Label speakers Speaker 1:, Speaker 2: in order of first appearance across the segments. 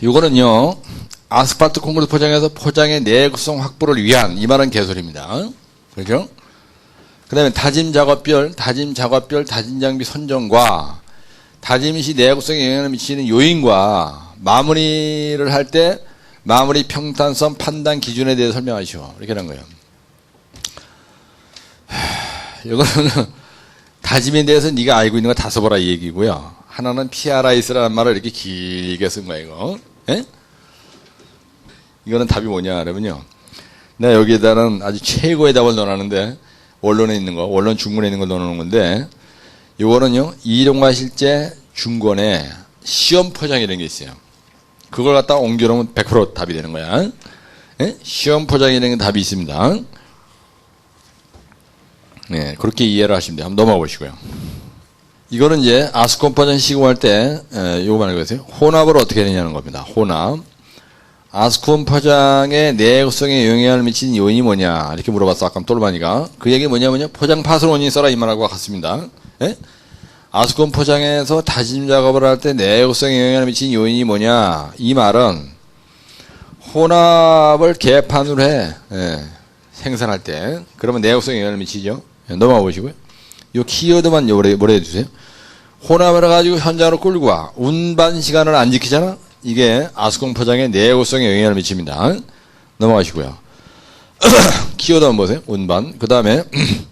Speaker 1: 이거는요 아스팔트 콘크리트 포장에서 포장의 내구성 확보를 위한 이 말은 개소리입니다. 그렇죠? 그 다음에 다짐 작업별, 다짐 작업별, 다짐 장비 선정과 다짐 시 내구성에 영향을 미치는 요인과 마무리를 할 때 마무리 평탄성 판단 기준에 대해 설명하시오. 이렇게 하는 거예요. 하, 이거는 다짐에 대해서 네가 알고 있는 거 다 써보라 이 얘기고요. 하나는 PRIS라는 말을 이렇게 길게 쓴 거예요. 이거. 예? 이거는 답이 뭐냐 그러면요. 내가 여기에다는 아주 최고의 답을 넣어놨는데 원론에 있는 거, 원론 중문에 있는 걸 넣어놓은 건데 이거는요 이론과 실제 중권에 시험 포장이라는 게 있어요. 그걸 갖다 옮겨놓으면 100% 답이 되는 거야. 예? 시험 포장이라는 게 답이 있습니다. 네, 그렇게 이해를 하시면 돼요. 한번 넘어가 보시고요. 이거는 이제 아스콘 포장 시공할 때, 에, 요거 말하는 거세요. 혼합을 어떻게 되냐는 겁니다. 혼합. 아스콘 포장의 내구성에 영향을 미치는 요인이 뭐냐 이렇게 물어봤어 아까 똘마니가 그 얘기 뭐냐면요 포장 파손 원인 써라 이 말하고 같습니다 예? 아스콘 포장에서 다짐 작업을 할 때 내구성에 영향을 미치는 요인이 뭐냐 이 말은 혼합을 개판으로 해 예, 생산할 때 그러면 내구성에 영향을 미치죠 예, 넘어가 보시고요 요 키워드만 뭐래, 뭐래 해주세요 혼합을 해가지고 현장으로 끌고 와 운반 시간을 안 지키잖아 이게 아스콘 포장의 내구성에 영향을 미칩니다. 넘어가시고요. 키워드 한번 보세요. 운반. 그 다음에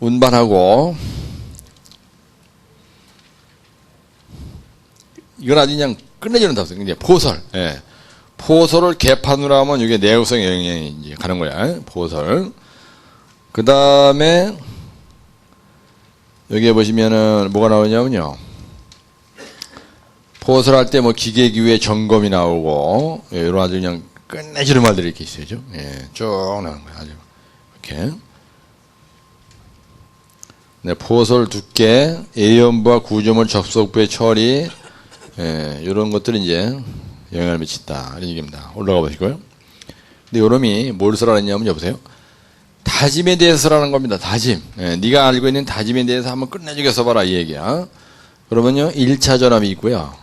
Speaker 1: 운반하고 이건 아주 그냥 끝내주는 답변. 이제 포설. 예. 포설을 개판으로 하면 이게 내구성에 영향이 이제 가는 거야. 포설. 그 다음에 여기에 보시면은 뭐가 나오냐면요. 포설 할 때 뭐 기계기후의 점검이 나오고 예, 이런 아주 그냥 끝내주는 말들이 이렇게 있어요. 예, 쭉 나오는 거예요. 아주 이렇게. 네, 포설 두께, A연부와 구조물 접속부의 처리, 예, 이런 것들이 이제 영향을 미친다. 이런 얘기입니다. 올라가 보시고요. 근데 요놈이 뭘 쓰라 했냐면 여보세요. 다짐에 대해서 쓰라는 겁니다. 다짐. 예, 네가 알고 있는 다짐에 대해서 한번 끝내주게 써봐라 이 얘기야. 그러면요, 1차 전압이 있고요.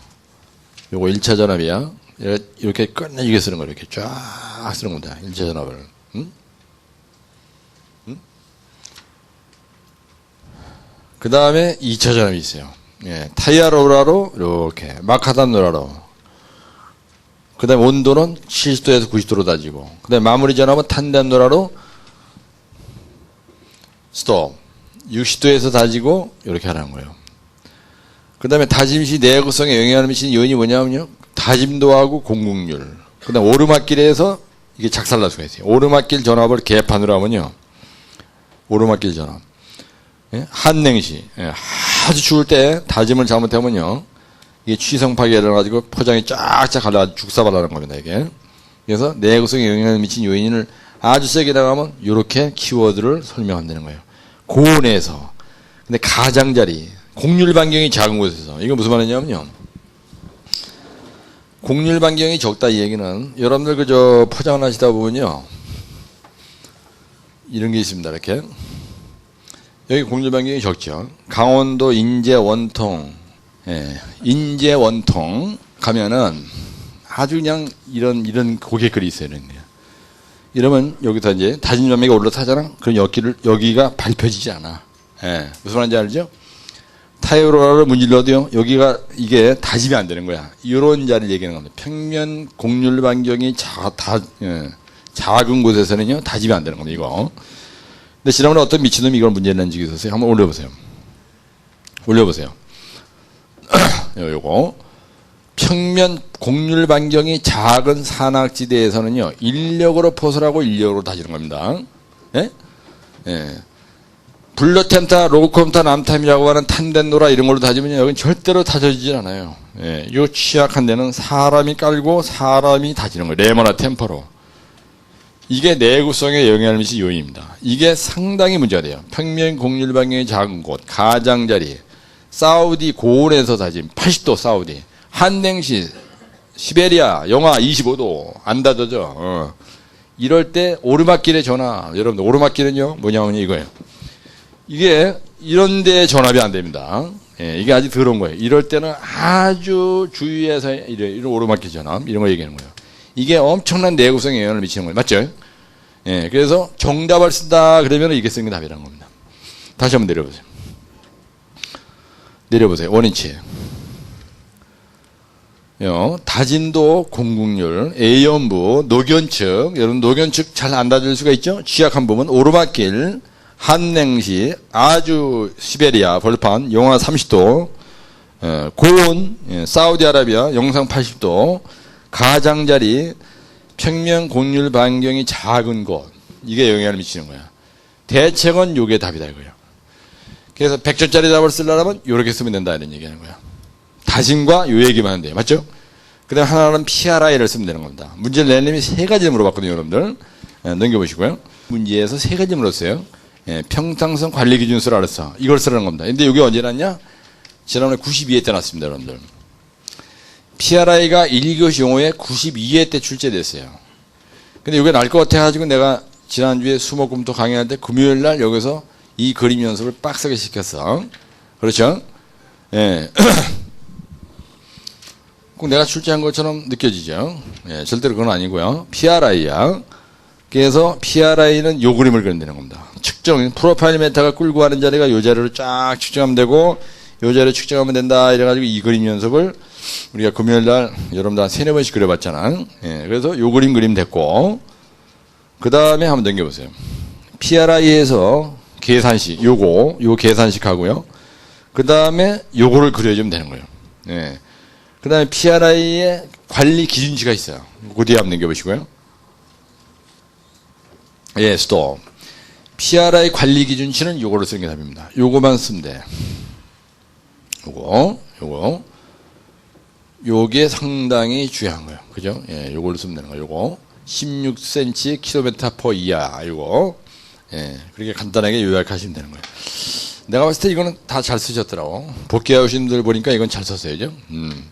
Speaker 1: 요거 1차 전압이야. 이렇게 끝내주게 쓰는 거예요. 이렇게 쫙 쓰는 겁니다. 1차 전압을. 응? 응? 그 다음에 2차 전압이 있어요. 예, 타이어 로라로 이렇게 마카단 로라로. 그 다음에 온도는 70도에서 90도로 다지고. 그 다음에 마무리 전압은 탄덴 로라로 스톱. 60도에서 다지고 이렇게 하는 거예요. 그 다음에 다짐 시 내구성에 영향을 미치는 요인이 뭐냐면요. 다짐도하고 공국률. 그 다음 오르막길에서 이게 작살날 수가 있어요. 오르막길 전압을 개판으로 하면요. 오르막길 전압. 예? 한냉시. 예. 아주 추울 때 다짐을 잘못하면요. 이게 취성 파괴가 일어나가지고 포장이 쫙쫙 갈라 죽사발라는 겁니다. 이게. 그래서 내구성에 영향을 미친 요인을 아주 세게 나가면 이렇게 키워드를 설명한다는 거예요. 고온에서. 근데 가장자리. 공률 반경이 작은 곳에서 이거 무슨 말이냐면요. 공률 반경이 적다 이 얘기는 여러분들 그저 포장을 하시다 보면요. 이런 게 있습니다. 이렇게 여기 공률 반경이 적죠. 강원도 인제 원통 예, 인제 원통 가면은 아주 그냥 이런 이런 고객글이 있어요. 이런 게. 이러면 여기서 이제 다진 점매가 올라타잖아. 그럼 여기를 여기가 밟혀지지 않아. 예, 무슨 말인지 알죠? 타이로라를 문질러도요, 여기가, 이게 다짐이 안 되는 거야. 이런 자리를 얘기하는 겁니다. 평면 곡률 반경이 자, 다, 예, 작은 곳에서는요, 다짐이 안 되는 겁니다, 이거. 근데 지난번에 어떤 미친놈이 이걸 문제 낸 적이 있었어요. 한번 올려보세요. 올려보세요. 요거. 평면 곡률 반경이 작은 산악지대에서는요, 인력으로 포설하고 인력으로 다지는 겁니다. 예? 예. 블루템타, 로그컴타, 남탐이라고 하는 탄덴노라 이런 걸로 다지면 여기는 절대로 다져지질 않아요. 예, 요 취약한 데는 사람이 깔고 사람이 다지는 거예요. 레머나 템퍼로. 이게 내구성에 영향을 미친 요인입니다. 이게 상당히 문제가 돼요. 평면 공률 반경이 작은 곳, 가장자리, 사우디 고온에서 다짐, 80도 사우디, 한냉시, 시베리아, 영하 25도, 안 다져져. 어. 이럴 때 오르막길의 전화, 여러분들 오르막길은요, 뭐냐면 이거예요. 이게 이런 데 전압이 안 됩니다. 예, 이게 아주 더러운 거예요. 이럴 때는 아주 주의해서 이런, 이런 오르막길 전함 이런 거 얘기하는 거예요. 이게 엄청난 내구성에 영향을 미치는 거예요. 맞죠? 예, 그래서 정답을 쓴다 그러면 이게 쓰는 게 답이라는 겁니다. 다시 한번 내려보세요. 내려보세요. 원인치. 요, 다진도 공국률, A연부, 노견측, 여러분 노견측 잘 안 다질 수가 있죠? 취약한 부분, 오르막길, 한냉시, 아주 시베리아, 벌판, 영하 30도, 어, 고온, 예, 사우디아라비아, 영상 80도, 가장자리, 평면 공률 반경이 작은 곳, 이게 영향을 미치는 거야. 대책은 요게 답이다 이거예요. 그래서 100점짜리 답을 쓰려면 요렇게 쓰면 된다 이런 얘기하는 거야. 다짐과 요 얘기만 돼요. 맞죠? 그 다음 하나는 PRI를 쓰면 되는 겁니다. 문제를 내님이 세 가지 물어봤거든요, 여러분들. 예, 넘겨보시고요. 문제에서 세 가지 물었어요. 예, 평상성 관리 기준 쓰라 그랬어. 이걸 쓰라는 겁니다. 근데 여기 언제 났냐? 지난번에 92회 때 났습니다, 여러분들. PRI가 1교시 용어에 92회 때 출제됐어요. 근데 이게 날 것 같아가지고 내가 지난주에 수목금토 강의할 때 금요일 날 여기서 이 그림 연습을 빡세게 시켰어. 그렇죠? 예. 꼭 내가 출제한 것처럼 느껴지죠. 예, 절대로 그건 아니고요. PRI야. 그래서 PRI는 요 그림을 그린다는 겁니다. 측정, 프로파일 메타가 끌고 가는 자리가 요 자리로 쫙 측정하면 되고, 요 자리로 측정하면 된다. 이래가지고 이 그림 연습을 우리가 금요일 날 여러분들 한 세네 번씩 그려봤잖아. 예, 그래서 요 그림 그림 됐고, 그 다음에 한번 넘겨보세요. PRI에서 계산식, 요거, 요 계산식 하고요. 그 다음에 요거를 그려주면 되는 거예요. 예. 그 다음에 PRI의 관리 기준치가 있어요. 그 뒤에 한번 넘겨보시고요. 예, 스톱. PRI 관리 기준치는 요거를 쓰는 게 답입니다. 요거만 쓰면 돼. 요거, 요거. 요게 상당히 중요한 거예요. 그죠? 예, 요걸로 쓰면 되는 거예요. 요거. 16cm 킬로미터 퍼 이하. 요거. 예, 그렇게 간단하게 요약하시면 되는 거예요. 내가 봤을 때 이거는 다 잘 쓰셨더라고. 복귀하신 분들 보니까 이건 잘 썼어요. 그죠? 음.